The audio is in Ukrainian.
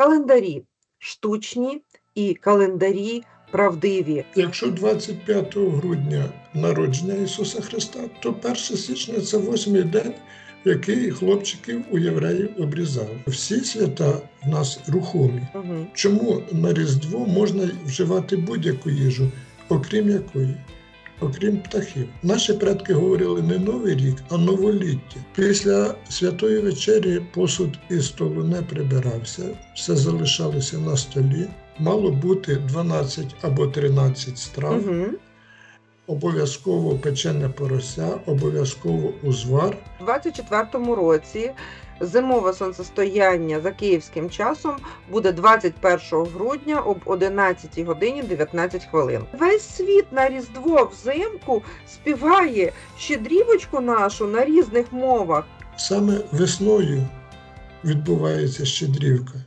календарі штучні і календарі правдиві. Якщо 25 грудня народження Ісуса Христа, то 1 січня це восьмий день, в який хлопчиків у євреїв обрізали. Всі свята в нас рухомі. Угу. Чому на Різдво можна вживати будь-яку їжу, окрім якої? Окрім птахів. Наші предки говорили не Новий рік, а новоліття. Після святої вечері посуд із столу не прибирався, все залишалося на столі. Мало бути 12 або 13 страв, Угу. обов'язково печене порося, обов'язково узвар. У 24-му році зимове сонцестояння за київським часом буде 21 грудня об 11 годині 19 хвилин. Весь світ на Різдво взимку співає щедрівочку нашу на різних мовах. Саме весною відбувається щедрівка.